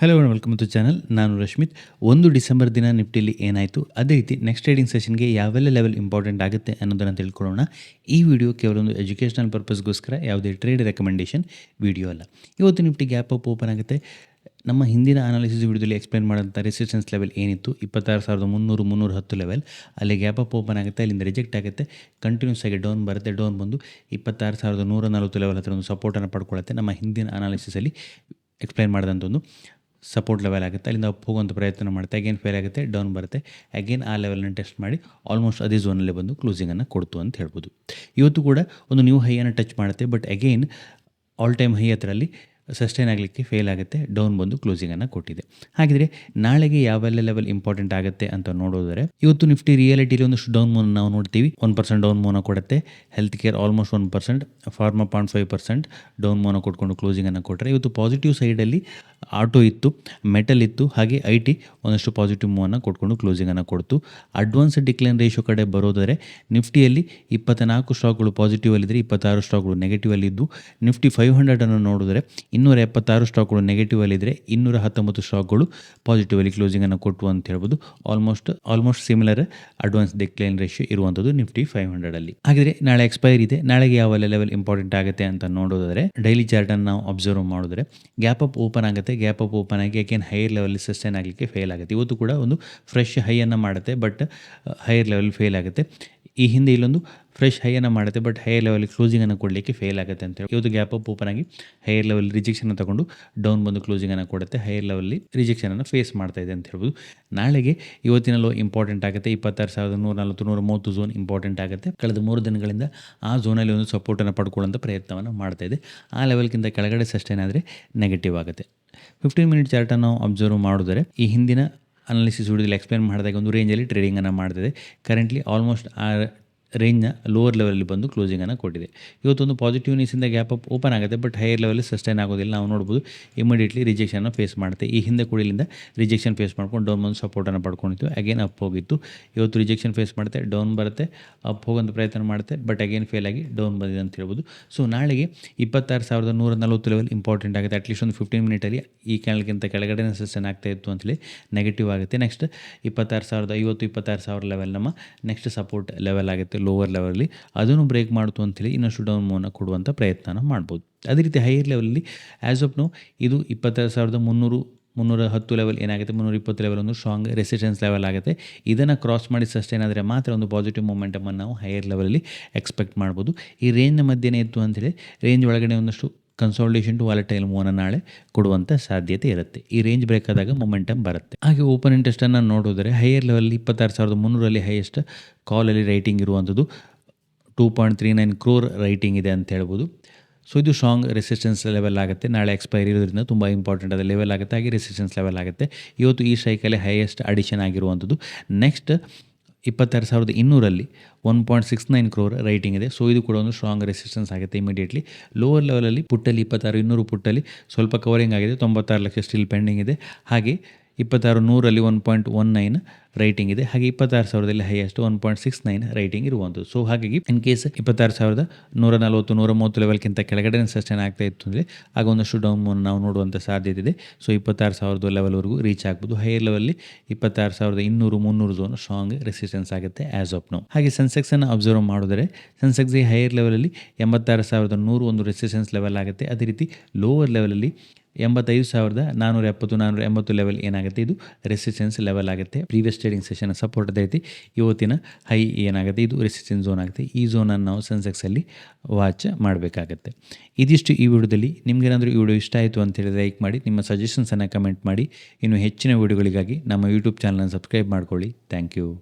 Hello welcome to channel ನಾನು ರಶ್ಮಿತ್. ಒಂದು December ದಿನ ನಿಫ್ಟಿಲಿ ಏನಾಯಿತು, ಅದೇ ರೀತಿ ನೆಕ್ಸ್ಟ್ ಟ್ರೇಡಿಂಗ್ ಸೆಷನ್ಗೆ ಯಾವೆಲ್ಲ ಲೆವೆಲ್ ಇಂಪಾರ್ಟೆಂಟ್ ಆಗುತ್ತೆ ಅನ್ನೋದನ್ನು ತಿಳ್ಕೊಳ್ಳೋಣ. ಈ ವಿಡಿಯೋ ಕೇವಲ ಒಂದು ಎಜುಕೇಷನಲ್ ಪರ್ಪಸ್ಗೋಸ್ಕರ ಯಾವುದೇ ಟ್ರೇಡ್ ರೆಕಮೆಂಡೇಷನ್ ವಿಡಿಯೋ ಅಲ್ಲ. ಇವತ್ತು ನಿಫ್ಟಿ ಗ್ಯಾಪ್ ಅಪ್ ಓಪನ್ ಆಗುತ್ತೆ. ನಮ್ಮ ಹಿಂದಿನ ಅನಾಲಿಸಿಸ್ ವಿಡಿಯೋದಲ್ಲಿ ಎಕ್ಸ್ಪ್ಲೇನ್ ಮಾಡೋಂಥ ರೆಸಿಸ್ಟೆನ್ಸ್ ಲೆವೆಲ್ ಏನಿತ್ತು? ಇಪ್ಪತ್ತಾರು ಸಾವಿರದ ಮುನ್ನೂರು ಮುನ್ನೂರು ಹತ್ತು ಲೆವೆಲ್ ಅಲ್ಲಿ ಗ್ಯಾಪ್ ಅಪ್ ಓಪನ್ ಆಗುತ್ತೆ, ಅಲ್ಲಿಂದ ರಿಜೆಕ್ಟ್ ಆಗುತ್ತೆ. ಕಂಟಿನ್ಯೂಸ್ ಆಗಿ ಡೌನ್ ಬರುತ್ತೆ ಡೌನ್ ಬಂದು ಇಪ್ಪತ್ತಾರು ಸಾವಿರದ ನೂರ ನಲವತ್ತು ಲೆವೆಲ್ ಹತ್ರ ಒಂದು ಸಪೋರ್ಟನ್ನು ಪಡ್ಕೊಳ್ಳುತ್ತೆ. ನಮ್ಮ ಹಿಂದಿನ ಅನಾಲಿಸಿಸಲ್ಲಿ ಎಕ್ಸ್ಪ್ಲೈನ್ ಮಾಡಿದಂಥ ಒಂದು ಸಪೋರ್ಟ್ ಲೆವೆಲ್ ಆಗುತ್ತೆ. ಅಲ್ಲಿಂದ ಅಪ್ ಹೋಗುವಂಥ ಪ್ರಯತ್ನ ಮಾಡುತ್ತೆ. ಅಗೇನ್ ಫೇಲ್ ಆಗುತ್ತೆ ಡೌನ್ ಬರುತ್ತೆ. ಅಗೇನ್ ಆ ಲೆವೆಲ್ನ ಟೆಸ್ಟ್ ಮಾಡಿ ಆಲ್ಮೋಸ್ಟ್ ಅದೇ ಝೋನಲ್ಲಿ ಬಂದು ಕ್ಲೋಸಿಂಗನ್ನು ಕೊಡ್ತು ಅಂತ ಹೇಳ್ಬೋದು. ಇವತ್ತು ಕೂಡ ಒಂದು ನ್ಯೂ ಹೈಯನ್ನು ಟಚ್ ಮಾಡುತ್ತೆ. But again all time high ಹತ್ರಲ್ಲಿ sustain ಆಗಲಿಕ್ಕೆ ಫೇಲ್ ಆಗುತ್ತೆ ಡೌನ್ ಬಂದು ಕ್ಲೋಸಿಂಗನ್ನು ಕೊಟ್ಟಿದೆ. ಹಾಗಿದ್ರೆ ನಾಳೆಗೆ ಯಾವೆಲ್ಲ ಲೆವೆಲ್ ಇಂಪಾರ್ಟೆಂಟ್ ಆಗುತ್ತೆ ಅಂತ ನೋಡೋದಾದ್ರೆ, ಇವತ್ತು ನಿಫ್ಟಿ ರಿಯಾಲಿಟಿಲಿ ಒಂದಷ್ಟು ಡೌನ್ ಮೂನ್ ನಾವು ನೋಡ್ತೀವಿ. ಒನ್ ಪರ್ಸೆಂಟ್ ಡೌನ್ ಮೂನ ಕೊಡುತ್ತೆ health care almost one percent pharma point five percent down ಮೋನ ಕೊಟ್ಕೊಂಡು ಕ್ಲೋಸಿಂಗನ್ನು ಕೊಟ್ಟರೆ ಇವತ್ತು ಪಾಸಿಟಿವ್ ಸೈಡಲ್ಲಿ ಆಟೋ ಇತ್ತು ಮೆಟಲ್ ಇತ್ತು, ಹಾಗೆ ಐ ಟಿ ಒಂದಷ್ಟು ಪಾಸಿಟಿವ್ ಮೂವನ್ನು ಕೊಟ್ಕೊಂಡು ಕ್ಲೋಸಿಂಗನ್ನು ಕೊಡ್ತು. ಅಡ್ವಾನ್ಸ್ ಡಿಕ್ಲೈನ್ ರೇಷೋ ಕಡೆ ಬರೋದಾದರೆ ನಿಫ್ಟಿಯಲ್ಲಿ ಇಪ್ಪತ್ನಾಲ್ಕು ಸ್ಟಾಕ್ಗಳು ಪಾಸಿಟಿವಲ್ಲಿದ್ದರೆ ಇಪ್ಪತ್ತಾರು ಸ್ಟಾಕ್ಗಳು ನೆಗೆಟಿವಲ್ಲಿದ್ದು ನಿಫ್ಟಿ ಫೈವ್ ಹಂಡ್ರೆಡನ್ನು ನೋಡಿದ್ರೆ ಇನ್ನೂರ ಎಪ್ಪತ್ತಾರು ಸ್ಟಾಕ್ಗಳು ನೆಗೆಟಿವಲ್ಲಿದ್ದರೆ ಇನ್ನೂರ ಹತ್ತೊಂಬತ್ತು ಸ್ಟಾಕ್ಗಳು ಪಾಸಿಟಿವ್ ಅಲ್ಲಿ ಕ್ಲೋಸಿಂಗನ್ನು ಕೊಟ್ಟು ಅಂತ ಹೇಳ್ಬೋದು. Almost almost similar advance decline ratio ಇರುವಂಥದ್ದು ನಿಫ್ಟಿ ಫೈವ್ ಹಂಡ್ರೆಡಲ್ಲಿ ಹಾಗಿದ್ರೆ ನಾಳೆ ಎಕ್ಸ್ಪೈರ್ ಇದೆ. ನಾಳೆಗೆ ಯಾವ ಲೆವೆಲ್ ಇಂಪಾರ್ಟೆಂಟ್ ಆಗುತ್ತೆ ಅಂತ ನೋಡೋದಾದ್ರೆ ಡೈಲಿ ಚಾರ್ಟನ್ನು ನಾವು ಅಬ್ಸರ್ವ್ ಮಾಡಿದ್ರೆ ಗ್ಯಾಪ್ ಅಪ್ ಓಪನ್ ಆಗುತ್ತೆ. ಗ್ಯಾಪ್ ಅಪ್ ಓಪನ್ ಆಗಿ ಯಾಕೆ ಹೈಯರ್ ಲೆವೆಲ್ ಸಸ್ಟೈನ್ ಆಗಲಿಕ್ಕೆ ಫೇಲ್ ಆಗುತ್ತೆ. ಇವತ್ತು ಕೂಡ ಒಂದು ಫ್ರೆಶ್ ಹೈ ಅನ್ನು ಮಾಡುತ್ತೆ ಬಟ್ ಹೈಯರ್ ಲೆವೆಲ್ ಫೇಲ್ ಆಗುತ್ತೆ. ಈ ಹಿಂದೆ ಇಲ್ಲೊಂದು ಫ್ರೆಶ್ ಹೈಯನ್ನು ಮಾಡುತ್ತೆ ಬಟ್ ಹೈಯರ್ ಲೆವೆಲ್ ಕ್ಲೋಸಿಂಗನ್ನು ಕೊಡಲಿಕ್ಕೆ ಫೇಲ್ ಆಗುತ್ತೆ ಅಂತ ಹೇಳಿ. ಇವತ್ತು ಗ್ಯಾಪ್ ಅಪ್ ಓಪನ್ ಆಗಿ ಹೈಯರ್ ಲೆವೆಲ್ ರಿಜೆಕ್ಷನ್ ತಗೊಂಡು ಡೌನ್ ಬಂದು ಕ್ಲೋಸಿಂಗನ್ನು ಕೊಡುತ್ತೆ ಹೈಯರ್ ಲೆವೆಲ್ಲಿ ರಿಜೆಕ್ಷನನ್ನು ಫೇಸ್ ಮಾಡ್ತಾ ಇದೆ ಅಂತ ಹೇಳ್ಬೋದು. ನಾಳೆಗೆ ಇವತ್ತಿನ ಇಂಪಾರ್ಟೆಂಟ್ ಆಗುತ್ತೆ, ಇಪ್ಪತ್ತಾರು ಸಾವಿರದ ನೂರ ನಲವತ್ತು, ನೂರ ಮೂವತ್ತು ಝೋನ್ ಇಂಪಾರ್ಟೆಂಟ್ ಆಗುತ್ತೆ. ಕಳೆದ ಮೂರು ದಿನಗಳಿಂದ ಆ ಝೋನಲ್ಲಿ ಒಂದು ಸಪೋರ್ಟನ್ನು ಪಡ್ಕೊಳ್ಳೋಂಥ ಪ್ರಯತ್ನವನ್ನು ಮಾಡ್ತಾ ಇದೆ. ಆ ಲೆವೆಲ್ಗಿಂತ ಕೆಳಗಡೆ ಸಸ್ಟೈನ್ ಆದರೆ ನೆಗೆಟಿವ್ ಆಗುತ್ತೆ. ಫಿಫ್ಟೀನ್ ಮಿನಿಟ್ ಚಾರ್ಟನ್ನು ನಾವು ಅಬ್ಸರ್ವ್ ಮಾಡಿದರೆ ಈ ಹಿಂದಿನ ಅನಾಲಿಸಿಸ್ ವಿಡಿಯೋದಲ್ಲಿ ಎಕ್ಸ್ಪ್ಲೇನ್ ಮಾಡಿದಾಗ ಒಂದು ರೇಂಜಲ್ಲಿ ಟ್ರೇಡಿಂಗನ್ನು ಮಾಡ್ತಿದೆ. ಕರೆಂಟ್ಲಿ ಆಲ್ಮೋಸ್ಟ್ ಆ ರೇಂಜ್ನ ಲೋವರ್ ಲೆವೆಲಲ್ಲಿ ಬಂದು ಕ್ಲೋಸಿಂಗನ್ನು ಕೊಟ್ಟಿದೆ. ಇವತ್ತೊಂದು ಪಾಸಿಟಿವ್ ನ್ಯೂಸಿಂದ ಗ್ಯಾಪ್ ಅಪ್ ಓಪನ್ ಆಗುತ್ತೆ ಬಟ್ ಹೈಯರ್ ಲೆವೆಲ್ ಸಸ್ಟೈನ್ ಆಗೋದಿಲ್ಲ. ನಾವು ನೋಡ್ಬೋದು ಇಮಿಡಿಯೇಟ್ಲಿ ರಿಜೆಕ್ಷನ್ನ ಫೇಸ್ ಮಾಡುತ್ತೆ. ಈ ಹಿಂದೆ ಕುಡಿಲಿಂದ ರಿಜೆಕ್ಷನ್ ಫೇಸ್ ಮಾಡ್ಕೊಂಡು ಡೌನ್ ಬಂದು ಸಪೋರ್ಟನ್ನು ಪಡ್ಕೊಂಡಿತ್ತು. ಅಗೇನ್ ಅಪ್ ಹೋಗಿತ್ತು. ಇವತ್ತು ರಿಜೆಕ್ಷನ್ ಫೇಸ್ ಮಾಡುತ್ತೆ ಡೌನ್ ಬರುತ್ತೆ ಅಪ್ ಹೋಗೋಂಥ ಪ್ರಯತ್ನ ಮಾಡುತ್ತೆ ಬಟ್ ಅಗೇನ್ ಫೇಲ್ ಆಗಿ ಡೌನ್ ಬಂದಿದೆ ಅಂತ ಹೇಳ್ಬೋದು. ಸೊ ನಾಳೆಗೆ ಇಪ್ಪತ್ತಾರು ಸಾವಿರದ ನೂರ ನಲವತ್ತು ಲೆವೆಲ್ ಇಂಪಾರ್ಟೆಂಟ್ ಆಗುತ್ತೆ ಅಟ್ಲೀಸ್ಟ್ ಒಂದು ಫಿಫ್ಟೀನ್ ಮಿನಿಟಲ್ಲಿ ಈ ಕ್ಯಾನಲ್ಗಿಂತ ಕೆಳಗಡೆ ಸಸ್ಟೈನ್ ಆಗ್ತಾ ಇತ್ತು ಅಂತೇಳಿ ನೆಗೆಟಿವ್ ಆಗುತ್ತೆ. ನೆಕ್ಸ್ಟ್ ಇಪ್ಪತ್ತಾರು ಸಾವಿರದ ಐವತ್ತು ಇಪ್ಪತ್ತಾರು ಸಾವಿರ ಲೆವೆಲ್ ನಮ್ಮ ನೆಕ್ಸ್ಟ್ ಸಪೋರ್ಟ್ ಲೆವೆಲ್ ಆಗುತ್ತೆ. ಲೋವರ್ ಲೆವೆಲಲ್ಲಿ ಅದನ್ನು ಬ್ರೇಕ್ ಮಾಡ್ತು ಅಂತೇಳಿ ಇನ್ನಷ್ಟು ಡೌನ್ ಮೂವನ್ನ ಕೊಡುವಂಥ ಪ್ರಯತ್ನನ ಮಾಡ್ಬೋದು. ಅದೇ ರೀತಿ ಹೈಯರ್ ಲೆವೆಲಲ್ಲಿ ಆ್ಯಸ್ ಆಫ್ ನೋ ಇದು ಇಪ್ಪತ್ತೆರಡು ಸಾವಿರದ ಮುನ್ನೂರು, ಮುನ್ನೂರ ಹತ್ತು ಲೆವೆಲ್ ಏನಾಗುತ್ತೆ? ಮುನ್ನೂರ ಇಪ್ಪತ್ತು ಲೆವೆಲ್ ಒಂದು ಸ್ಟ್ರಾಂಗ್ ರೆಸಿಸ್ಟೆನ್ಸ್ ಲೆವೆಲ್ ಆಗುತ್ತೆ. ಇದನ್ನು ಕ್ರಾಸ್ ಮಾಡಿ ಸಸ್ಟೈನ್ ಆದರೆ ಮಾತ್ರ ಒಂದು ಪಾಸಿಟಿವ್ ಮೂಮೆಂಟಮನ್ನು ನಾವು ಹೈಯರ್ ಲೆವೆಲಲ್ಲಿ ಎಕ್ಸ್ಪೆಕ್ಟ್ ಮಾಡ್ಬೋದು. ಈ ರೇಂಜ್ನ ಮಧ್ಯೆನೇ ಇತ್ತು ಅಂತೇಳಿ ರೇಂಜ್ ಒಳಗಡೆ ಒಂದಷ್ಟು ಕನ್ಸಾಲ್ಟೇಷನ್ ಟು ವಾಲೆಟೈಲ್ ಮೂವನ್ನ ನಾಳೆ ಕೊಡುವಂಥ ಸಾಧ್ಯತೆ ಇರುತ್ತೆ. ಈ ರೇಂಜ್ ಬ್ರೇಕ್ ಆದಾಗ ಮೊಮೆಂಟಮ್ ಬರುತ್ತೆ. ಹಾಗೆ ಓಪನ್ ಇಂಟ್ರೆಸ್ಟನ್ನು ನೋಡಿದ್ರೆ ಹೈಯರ್ ಲೆವೆಲ್ ಇಪ್ಪತ್ತಾರು ಸಾವಿರದ ಮುನ್ನೂರಲ್ಲಿ ಹೈಯೆಸ್ಟ್ ಕಾಲಲ್ಲಿ ರೈಟಿಂಗ್ ಇರುವಂಥದ್ದು two point three nine crore writing ಇದೆ ಅಂತ ಹೇಳ್ಬೋದು. ಸೊ ಇದು ಸ್ಟ್ರಾಂಗ್ ರೆಸಿಸ್ಟೆನ್ಸ್ ಲೆವೆಲ್ ಆಗುತ್ತೆ. ನಾಳೆ ಎಕ್ಸ್ಪೈರಿ ಇರೋದ್ರಿಂದ ತುಂಬ ಇಂಪಾರ್ಟೆಂಟ್ ಆದ ಲೆವೆಲ್ ಆಗುತ್ತೆ. ಹಾಗೆ ರೆಸಿಸ್ಟೆನ್ಸ್ ಲೆವೆಲ್ ಆಗುತ್ತೆ. ಇವತ್ತು ಈ ಸ್ಟ್ರೈಕಲ್ಲಿ ಹೈಯೆಸ್ಟ್ ಅಡಿಷನ್ ಆಗಿರುವಂಥದ್ದು ನೆಕ್ಸ್ಟ್ ಇಪ್ಪತ್ತಾರು ಸಾವಿರದ ಇನ್ನೂರಲ್ಲಿ one point six nine crore writing ಇದೆ. ಸೊ ಇದು ಕೂಡ ಒಂದು ಸ್ಟ್ರಾಂಗ್ ರೆಸಿಸ್ಟೆನ್ಸ್ ಆಗುತ್ತೆ ಇಮಿಡಿಯೇಟ್ಲಿ ಲೋವರ್ ಲೆವೆಲಲ್ಲಿ ಪುಟ್ಟಲ್ಲಿ ಇಪ್ಪತ್ತಾರು, ಇನ್ನೂರು ಪುಟ್ಟಲ್ಲಿ ಸ್ವಲ್ಪ ಕವರಿಂಗ್ ಆಗಿದೆ. ತೊಂಬತ್ತಾರು ಲಕ್ಷ ಸ್ಟಿಲ್ ಪೆಂಡಿಂಗ್ ಇದೆ. ಹಾಗೆ ಇಪ್ಪತ್ತಾರು ನೂರಲ್ಲಿ one point one nine writing ಇದೆ. ಹಾಗೆ ಇಪ್ಪತ್ತಾರು ಸಾವಿರದಲ್ಲಿ highest one point six nine writing ಇರುವಂಥದ್ದು. ಸೊ ಹಾಗಾಗಿ ಇನ್ ಕೇಸ್ ಇಪ್ಪತ್ತಾರು ಸಾವಿರದ ನೂರ ನಲವತ್ತು, ನೂರ ಮೂವತ್ತು ಲೆವೆಲ್ಗಿಂತ ಕೆಳಗಡೆ ಸಸ್ಟೈನ್ ಆಗ್ತಾ ಇತ್ತು ಅಂದರೆ ಆಗ ಒಂದಷ್ಟು ಡೌನ್ ನಾವು ನೋಡುವಂಥ ಸಾಧ್ಯತೆ ಇದೆ. ಸೊ ಇಪ್ಪತ್ತಾರು ಸಾವಿರದ ಲೆವೆಲ್ವರೆಗೂ ರೀಚ್ ಆಗ್ಬೋದು. ಹೈಯರ್ ಲೆವೆಲ್ಲಿ ಇಪ್ಪತ್ತಾರು ಸಾವಿರದ ಇನ್ನೂರು, ಮುನ್ನೂರು ಝೋನ್ ಸ್ಟ್ರಾಂಗ್ ರೆಸಿಸ್ಟೆನ್ಸ್ ಆಗುತ್ತೆ ಆ್ಯಸ್ ಆಫ್ ನೋ ಹಾಗೆ ಸೆನ್ಸೆಕ್ಸನ್ನು ಅಬ್ಸರ್ವ್ ಮಾಡಿದರೆ ಸೆನ್ಸೆಕ್ಸ್ಗೆ ಹೈಯರ್ ಲೆವೆಲಲ್ಲಿ ಎಂಬತ್ತಾರು ಸಾವಿರದ ನೂರು ಒಂದು ರೆಸಿಸ್ಟೆನ್ಸ್ ಲೆವೆಲ್ ಆಗುತ್ತೆ. ಅದೇ ರೀತಿ ಲೋವರ್ ಲೆವೆಲಲ್ಲಿ ಎಂಬತ್ತೈದು ಸಾವಿರದ ನಾನ್ನೂರ ಎಪ್ಪತ್ತು ನಾನ್ನೂರ ಎಂಬತ್ತು ಲೆವೆಲ್ ಏನಾಗುತ್ತೆ? ಇದು ರೆಸಿಸ್ಟೆನ್ಸ್ ಲೆವೆಲ್ ಆಗುತ್ತೆ. ಪ್ರೀವಿಯಸ್ ಟ್ರೇಡಿಂಗ್ ಸೆಷನ್ ಸಪೋರ್ಟ್ ರೀತಿ ಇವತ್ತಿನ ಹೈ ಏನಾಗುತ್ತೆ? ಇದು ರೆಸಿಸ್ಟೆನ್ಸ್ ಝೋನ್ ಆಗುತ್ತೆ. ಈ ಝೋನನ್ನು ನಾವು ಸೆನ್ಸೆಕ್ಸಲ್ಲಿ ವಾಚ್ ಮಾಡಬೇಕಾಗತ್ತೆ. ಇದಿಷ್ಟು ಈ ವಿಡಿಯೋದಲ್ಲಿ. ನಿಮಗೇನಾದರೂ ಈ ವಿಡಿಯೋ ಇಷ್ಟ ಆಯಿತು ಅಂತ ಹೇಳಿದ್ರೆ ಲೈಕ್ ಮಾಡಿ. ನಿಮ್ಮ ಸಜೆಷನ್ಸನ್ನು ಕಮೆಂಟ್ ಮಾಡಿ. ಇನ್ನು ಹೆಚ್ಚಿನ ವಿಡಿಯೋಗಳಿಗಾಗಿ ನಮ್ಮ ಯೂಟ್ಯೂಬ್ ಚಾನಲನ್ನು ಸಬ್ಸ್ಕ್ರೈಬ್ ಮಾಡ್ಕೊಳ್ಳಿ. Thank you